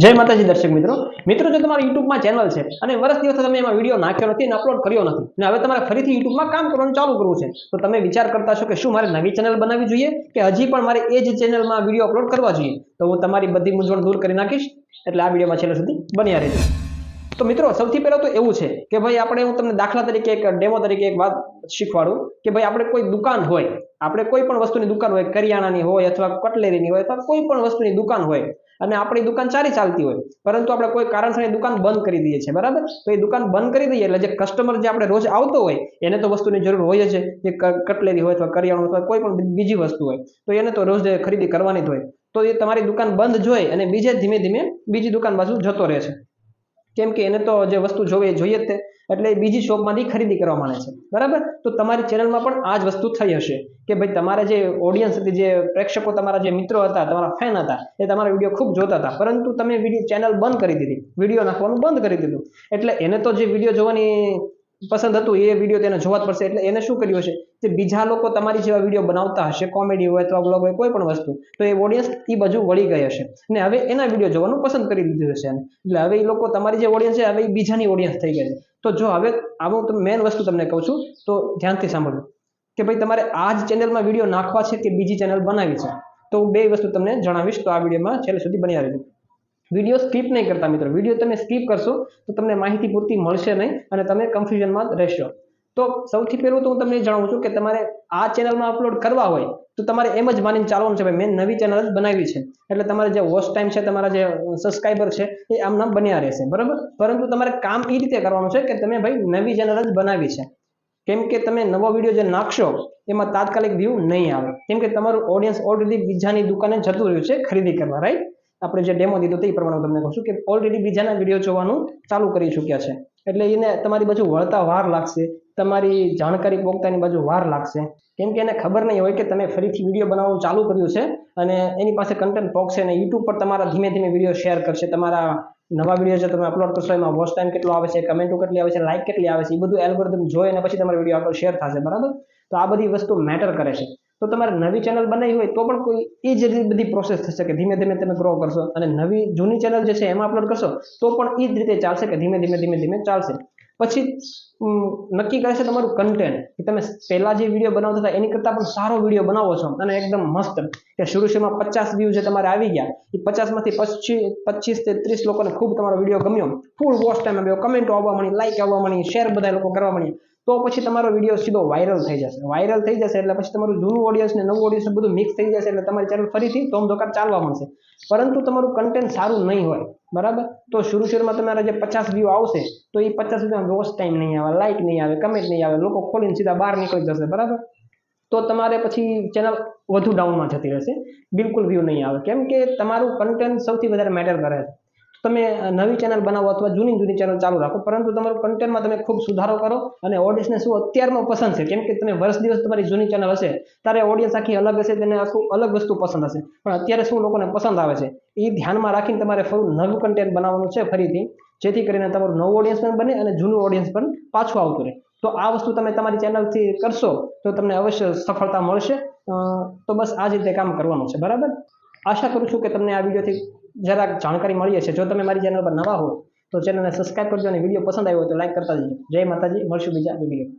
જય માતાજી દર્શક મિત્રો. મિત્રો, જો તમારી યુટ્યુબમાં ચેનલ છે અને વર્ષ દિવસ તમે એમાં વીડિયો નાખ્યો નથી અને અપલોડ કર્યો નથી અને હવે તમારે ફરીથી યુટ્યુબમાં કામ કરવાનું ચાલુ કરવું છે, તો તમે વિચાર કરતા છો કે શું મારે નવી ચેનલ બનાવવી જોઈએ કે હજી પણ મારે એ જ ચેનલમાં વીડિયો અપલોડ કરવા જોઈએ? તો હું તમારી બધી મૂંઝવણ દૂર કરી નાખીશ, એટલે આ વિડીયોમાં છેલ્લે સુધી બન્યા રહેજો. તો મિત્રો, સૌથી પહેલાં તો એવું છે કે ભાઈ આપણે હું તમને દાખલા તરીકે એક ડેમો તરીકે એક વાત શીખવાડું કે ભાઈ આપણે કોઈ દુકાન હોય, આપણે કોઈ પણ વસ્તુની દુકાન હોય, કરિયાણાની હોય અથવા કટલેરીની હોય અથવા કોઈ પણ વસ્તુની દુકાન હોય અને આપણી દુકાન સારી ચાલતી હોય. પરંતુ આપણે કોઈ કારણસર એ દુકાન બંધ કરી દઈએ છીએ, બરાબર? તો એ દુકાન બંધ કરી દઈએ એટલે જે કસ્ટમર જે આપણે રોજ આવતો હોય, એને તો વસ્તુની જરૂર હોય જ જે કટલેરી હોય અથવા કરિયાણું અથવા કોઈ પણ બીજી વસ્તુ હોય, તો એને તો રોજ ખરીદી કરવાની જ હોય. તો એ તમારી દુકાન બંધ જોઈ અને બીજે ધીમે ધીમે બીજી દુકાન બાજુ જતો રહે છે. કેમ કે એને તો જે વસ્તુ જોવે એ જોઈએ જ તે. એટલે બીજી શોપમાંથી ખરીદી કરવા માંડે છે. બરાબર? તો તમારી ચેનલમાં પણ આ જ વસ્તુ થઈ હશે. કે ભાઈ તમારા જે ઓડિયન્સ હતી, જે પ્રેક્ષકો તમારા જે મિત્રો હતા, તમારા ફેન હતા, એ તમારા વીડિયો ખૂબ જોતા હતા. પરંતુ તમે વીડિયો ચેનલ બંધ કરી દીધી. વીડિયો નાખવાનું બંધ કરી દીધું. એટલે એને તો જે વીડિયો જોવાની પસંદ હતું એ વીડિયો તેને જોવા જ પડશે. એટલે એને શું કર્યું હશે? જે બીજા લોકો તમારી જેવા વીડિયો બનાવતા હશે કોમેડી હોય અથવા બ્લોગ હોય, કોઈ પણ વસ્તુ, તો એ ઓડિયન્સ એ બાજુ વળી ગઈ હશે. ને હવે એના વીડિયો જોવાનું પસંદ કરી દીધું હશે. એટલે હવે એ લોકો તમારી જે ઓડિયન્સ છે, હવે એ બીજાની ઓડિયન્સ થઈ ગઈ છે. તો જો હવે આવું મેન વસ્તુ તમને કહું છું, તો ધ્યાનથી સાંભળજો. કે ભાઈ તમારે આ જ ચેનલમાં વીડિયો નાખવા છે કે બીજી ચેનલ બનાવી છે? તો હું બે વસ્તુ તમને જણાવીશ, તો આ વિડીયોમાં છેલ્લે સુધી બન્યા રહેજો. વીડિયો સ્કીપ નહીં કરતા મિત્રો. વીડિયો તમે સ્કીપ કરશો તો તમને માહિતી પૂરતી મળશે નહીં અને તમે કન્ફ્યુઝનમાં રહેશો. તો સૌથી પહેલું તો હું તમને જણાવું છું કે તમારે આ ચેનલમાં અપલોડ કરવા હોય તો તમારે એમ જ માનીને ચાલવાનું છે, ભાઈ મેં નવી ચેનલ જ બનાવી છે. એટલે તમારે જે વોચ ટાઈમ છે, તમારા જે સબસ્ક્રાઈબર છે, એ આમ નામ બન્યા રહેશે. બરાબર? પરંતુ તમારે કામ એ રીતે કરવાનું છે કે તમે ભાઈ નવી ચેનલ જ બનાવી છે. કેમ કે તમે નવો વીડિયો જે નાખશો, એમાં તાત્કાલિક વ્યૂ નહીં આવે. કેમ કે તમારું ઓડિયન્સ ઓલરેડી બીજાની દુકાને જતું રહ્યું છે ખરીદી કરવા રાઈટ આપણે જે ડેમો દીધો તે પ્રમાણે તમને કહું છું કે ઓલરેડી બીજાના વીડિયો જોવાનું ચાલુ કરી ચૂક્યા છે. એટલે એને તમારી બાજુ વળતા વાર લાગશે, તમારી જાણકારી પોગતાની બાજુ વાર લાગશે. કેમ કે એને ખબર નહીં હોય કે તમે ફરીથી વીડિયો બનાવવાનું ચાલુ કર્યું છે અને એની પાસે કન્ટેન્ટ પોગશે અને યુટ્યુબ પર તમારા ધીમે ધીમે વીડિયો શેર કરશે. તમારા નવા વીડિયો જે તમે અપલોડ કરશો એમાં વોચ ટાઈમ કેટલો આવે છે કમેન્ટો કેટલી આવે છે લાઇક કેટલી આવે છે, એ બધું એલ્ગોરિધમ જોઈ અને પછી તમારો વીડિયો આગળ શેર થશે, બરાબર? તો આ બધી વસ્તુ મેટર કરે છે. તો તમારે નવી ચેનલ બનાવી હોય તો પણ કોઈ એ જ રીતે બધી પ્રોસેસ થશે કે ધીમે ધીમે તમે ગ્રો કરશો અને નવી જૂની ચેનલ જે છે એમાં અપલોડ કરશો, તો પણ એ જ રીતે ચાલશે કે ધીમે ધીમે ધીમે ધીમે ચાલશે. પછી નક્કી કરે છે તમારું કન્ટેન્ટ કે તમે પહેલાં જે વીડિયો બનાવતા હતા એની કરતાં પણ સારો વીડિયો બનાવો છો અને એકદમ મસ્ત. કે શરૂ શરૂમાં પચાસ વ્યૂ જે તમારે આવી ગયા, એ પચાસમાંથી પચીસ પચીસથી ત્રીસ લોકોને ખૂબ તમારો વીડિયો ગમ્યો. ફૂલ વોચ ટાઈમ આવ્યો કમેન્ટો આવવા મળી લાઇક આવવા મળી શેર બધા લોકો કરવા મળી. તો પછી તમારો વીડિયો સીધો વાયરલ થઈ જશે. વાયરલ થઈ જશે એટલે પછી તમારું જૂનું ઓડિયન્સ ને નવું ઓડિયન્સ બધું મિક્સ થઈ જશે એટલે તમારી ચેનલ ફરીથી ધોમ ધોકાર ચાલવા મળશે પરંતુ તમારું કન્ટેન્ટ સારું નહીં હોય, બરાબર? તો શરૂ શરૂમાં તમારા જે પચાસ વ્યૂ આવશે, તો એ પચાસ વ્યૂમાં વોચ ટાઈમ નહીં આવે લાઇક નહીં આવે કમેન્ટ નહીં આવે, લોકો ખોલીને સીધા બહાર નીકળી જશે, બરાબર? તો તમારે પછી ચેનલ વધુ ડાઉનમાં જતી રહેશે. બિલકુલ વ્યૂ નહીં આવે. કેમ કે તમારું કન્ટેન્ટ સૌથી વધારે મેટર કરે છે. તમે નવી ચેનલ બનાવો અથવા જૂની જૂની ચેનલ ચાલુ રાખો, પરંતુ તમારું કન્ટેન્ટમાં તમે ખૂબ સુધારો કરો અને ઓડિયન્સને શું અત્યારમાં પસંદ છે? કેમ કે તમે વર્ષ દિવસ તમારી જૂની ચેનલ હશે, ત્યારે ઓડિયન્સ આખી અલગ હશે, તેને આખું અલગ વસ્તુ પસંદ હશે. પણ અત્યારે શું લોકોને પસંદ આવે છે? એ ધ્યાનમાં રાખીને તમારે ફરું નવું કન્ટેન્ટ બનાવવાનું છે ફરીથી, જેથી કરીને તમારું નવું ઓડિયન્સ પણ બને અને જૂનું ઓડિયન્સ પણ પાછું આવતું રહે. તો આ વસ્તુ તમે તમારી ચેનલથી કરશો, તો તમને અવશ્ય સફળતા મળશે. તો બસ આ જ રીતે કામ કરવાનું છે. બરાબર? આશા કરું છું કે તમને આ વિડીયોથી જરાક જાણકારી મળી હશે જો તમે મારી ચેનલ પર નવા હો તો ચેનલને સબસ્ક્રાઈબ કરજો અને વીડિયો પસંદ આવ્યો હોય તો લાઈક કરતા જજો. જય માતાજી, મળશું બીજા વીડિયો